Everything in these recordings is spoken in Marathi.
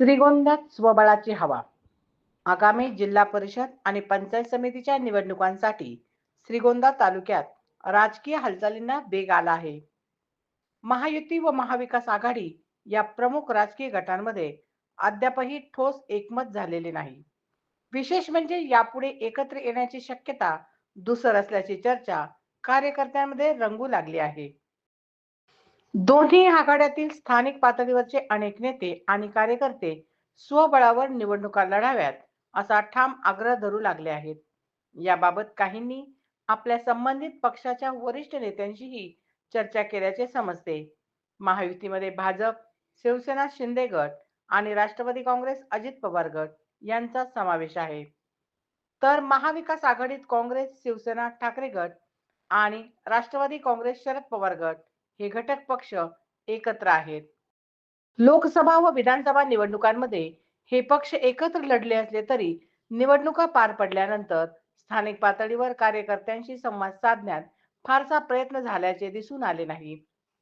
श्रीगोंद्यात स्वबळाची हवा. आगामी जिल्हा परिषद आणि पंचायत समितीच्या निवडणुकांसाठी श्रीगोंदा तालुक्यात राजकीय हालचालींना वेग आला आहे. महायुती व महाविकास आघाडी या प्रमुख राजकीय गटांमध्ये अद्यापही ठोस एकमत झालेले नाही. विशेष म्हणजे यापुढे एकत्र येण्याची शक्यता दुसर असल्याची चर्चा कार्यकर्त्यांमध्ये रंगू लागली आहे. दोन्ही आघाड्यातील स्थानिक पातळीवरचे अनेक नेते आणि कार्यकर्ते स्वबळावर निवडणुका लढाव्यात असा ठाम आग्रह धरू लागले आहेत. याबाबत काहींनी आपल्या संबंधित पक्षाच्या वरिष्ठ नेत्यांशीही चर्चा केल्याचे समजते. महायुतीमध्ये भाजप शिवसेना शिंदे गट आणि राष्ट्रवादी काँग्रेस अजित पवार गट यांचा समावेश आहे. तर महाविकास आघाडीत काँग्रेस शिवसेना ठाकरे गट आणि राष्ट्रवादी काँग्रेस शरद पवार गट हे घटक पक्ष एकत्र आहेत. लोकसभा व विधानसभा निवडणुकांमध्ये हे पक्ष एकत्र लढले असले तरी निवडणुका पार पडल्यानंतर स्थानिक पातळीवर कार्यकर्त्यांशी संवाद साधण्यात फारसा प्रयत्न झाल्याचे दिसून आले नाही.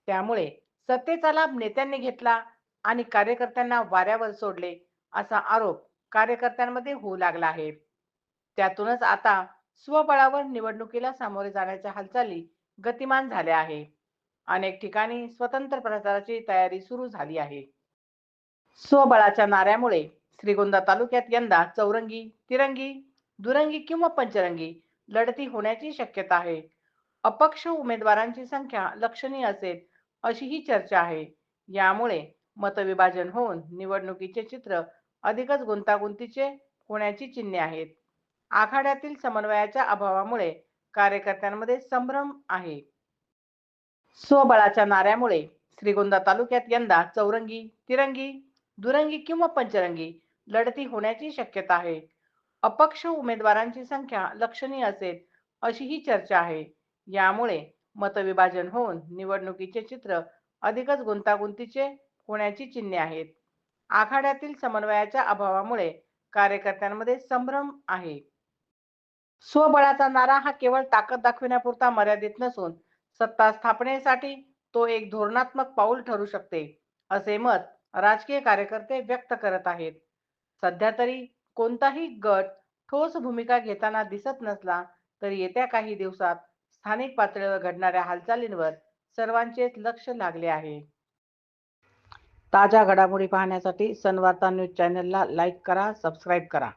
त्यामुळे सत्तेचा लाभ नेत्यांनी घेतला आणि कार्यकर्त्यांना वाऱ्यावर सोडले असा आरोप कार्यकर्त्यांमध्ये होऊ लागला आहे. त्यातूनच आता स्वबळावर निवडणुकीला सामोरे जाण्याच्या हालचाली गतिमान झाल्या आहे. अनेक ठिकाणी स्वतंत्र प्रचाराची तयारी सुरू झाली आहे. स्वबळाच्या नाऱ्यामुळे श्रीगोंदा तालुक्यात यंदा चौरंगी तिरंगी दुरंगी किंवा पंचरंगी लढती होण्याची शक्यता आहे. अपक्ष उमेदवारांची संख्या लक्षणीय असेल अशी ही चर्चा आहे. यामुळे मतविभाजन होऊन निवडणुकीचे चित्र अधिकच गुंतागुंतीचे होण्याची चिन्हे आहेत. आखाड्यातील समन्वयाच्या अभावामुळे कार्यकर्त्यांमध्ये संभ्रम आहे. स्वबळाच्या नाऱ्यामुळे श्रीगोंदा तालुक्यात यंदा चौरंगी तिरंगी दुरंगी किंवा पंचरंगी लढती होण्याची शक्यता आहे. अपक्ष उमेदवारांची संख्या लक्षणीय असेल अशी ही चर्चा आहे. यामुळे मतविभाजन होऊन निवडणुकीचे चित्र अधिकच गुंतागुंतीचे होण्याची चिन्हे आहेत. आखाड्यातील समन्वयाच्या अभावामुळे कार्यकर्त्यांमध्ये संभ्रम आहे. स्वबळाचा नारा हा केवळ ताकद दाखविण्यापुरता मर्यादित नसून सत्ता स्थापनेसाठी तो एक धोरणात्मक पाऊल ठरू शकते असे मत राजकीय कार्यकर्ते व्यक्त करत आहेत. सध्या तरी कोणताही गट ठोस भूमिका घेताना दिसत नसला तरी येत्या काही दिवसात स्थानिक पातळीवर घडणाऱ्या हालचालींवर सर्वांचेच लक्ष लागले आहे. ताज्या घडामोडी पाहण्यासाठी सनवार्ता न्यूज चॅनलला लाईक करा सबस्क्राईब करा.